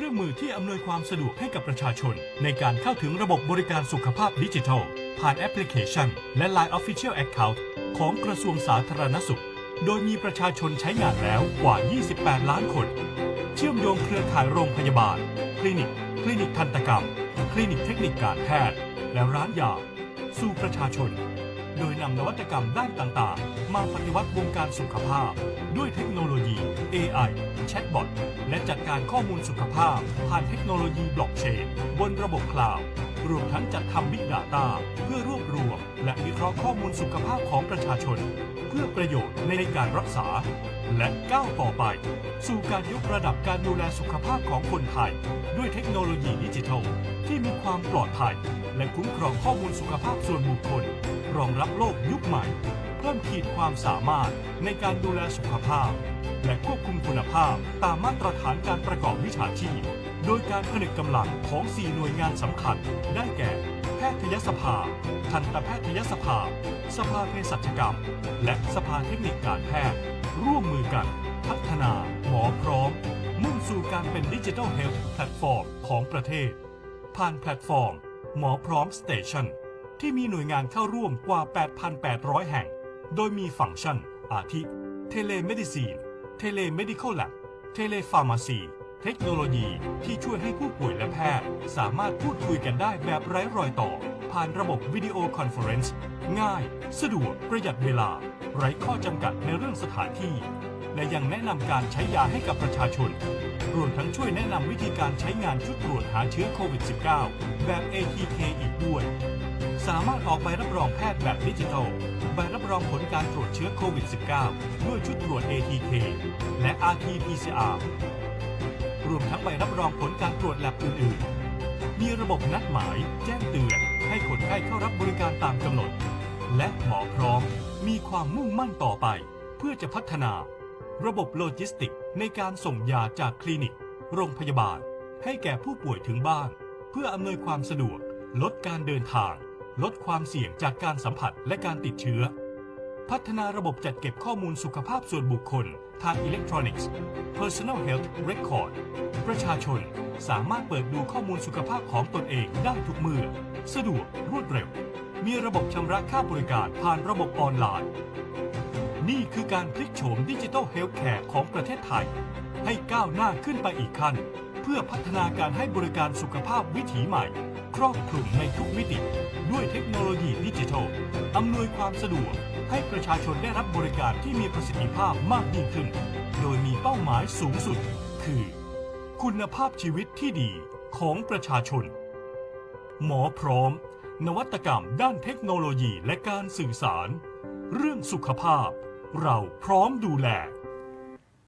เครื่องมือที่อำนวยความสะดวกให้กับประชาชน ในการเข้าถึงระบบบริการสุขภาพดิจิทัล ผ่านแอปพลิเคชัน และ Line Official Account ของกระทรวงสาธารณสุข โดยมีประชาชนใช้งานแล้วกว่า 28 ล้านคน เชื่อมโยงเครือข่ายโรงพยาบาล คลินิก คลินิกทันตกรรม คลินิกเทคนิคการแพทย์ และร้านยา สู่ประชาชน โดยนำนวัตกรรมด้านต่างๆ มาปฏิวัติวงการสุขภาพ ด้วยเทคโนโลยี AI แชทบอทและจัดการข้อมูลสุขภาพ ผ่านเทคโนโลยีบล็อกเชนบนระบบคลาวด์รวมทั้งจัดทำ Big Data เพื่อรวบรวม และวิเคราะห์ข้อมูลสุขภาพของประชาชน เพื่อประโยชน์ในการรักษา และก้าวต่อไป สู่การยกระดับการดูแลสุขภาพของคนไทย ด้วยเทคโนโลยีดิจิทัล ที่มีความปลอดภัย และคุ้มครองข้อมูลสุขภาพส่วนบุคคล รองรับโลกยุคใหม่ เพิ่มขีดความสามารถในการดูแลสุขภาพ และควบคุมคุณภาพตามมาตรฐานการประกอบวิชาชีพ โดยการผนึกกำลังของ 4 หน่วยงานสำคัญ ได้แก่ แพทยสภา ทันตแพทยสภา สภาเภสัชกรรม และสภาเทคนิคการแพทย์ ร่วมมือกัน พัฒนา หมอพร้อม มุ่งสู่การเป็นดิจิทัลเฮลท์แพลตฟอร์มของประเทศ ผ่านแพลตฟอร์ม หมอพร้อมสเตชันที่มีหน่วยงานเข้าร่วมกว่า 8,800 แห่ง โดยมีฟังก์ชัน อาทิ เทเลเมดิซีน เทเลเมดิคอลแลบเทเลฟาร์มาซี เทคโนโลยีที่ช่วยให้ผู้ป่วยและแพทย์ สามารถพูดคุยกันได้แบบไร้รอยต่อ ผ่านระบบวิดีโอคอนเฟอเรนซ์ง่าย สะดวกประหยัดเวลา ไร้ข้อจำกัดในเรื่องสถานที่ และยังแนะนำการใช้ยาให้กับประชาชน รวมทั้งช่วยแนะนำวิธีการใช้งานชุดตรวจหาเชื้อโควิด -19 แบบ ATK อีกด้วย สามารถออกใบรับรองแพทย์แบบดิจิทัล ใบรับรองผลการตรวจเชื้อโควิด -19 ด้วยชุดตรวจ ATK และ RT-PCR รวมทั้งใบรับรองผลการตรวจแลบอื่นๆ มีระบบนัดหมาย แจ้งเตือน ให้คนไข้เข้ารับบริการตามกำหนด และหมอพร้อมมีความมุ่งมั่นต่อไป เพื่อจะพัฒนา ระบบโลจิสติกในการส่งยาจากคลินิก โรงพยาบาล ให้แก่ผู้ป่วยถึงบ้าน เพื่ออำนวยความสะดวก ลดการเดินทาง ลดความเสี่ยงจากการสัมผัสและการติดเชื้อ พัฒนาระบบจัดเก็บข้อมูลสุขภาพส่วนบุคคล ทางอิเล็กทรอนิกส์ Personal Health Record ประชาชนสามารถเปิดดูข้อมูลสุขภาพของตนเองได้ทุกเมื่อ สะดวกรวดเร็ว มีระบบชำระค่าบริการผ่านระบบออนไลน์ นี่คือการพลิกโฉมดิจิทัลเฮลท์แคร์ของประเทศไทย ให้ก้าวหน้าขึ้นไปอีกขั้น เพื่อพัฒนาการให้บริการสุขภาพวิถีใหม่ ครอบคลุมในทุกมิติ ด้วยเทคโนโลยีดิจิทัลอำนวยความสะดวก ให้ประชาชนได้รับบริการที่มีประสิทธิภาพมากยิ่งขึ้น โดยมีเป้าหมายสูงสุด คือ คุณภาพชีวิตที่ดีของประชาชน หมอพร้อม นวัตกรรมด้านเทคโนโลยีและการสื่อสาร เรื่องสุขภาพ เราพร้อมดูแล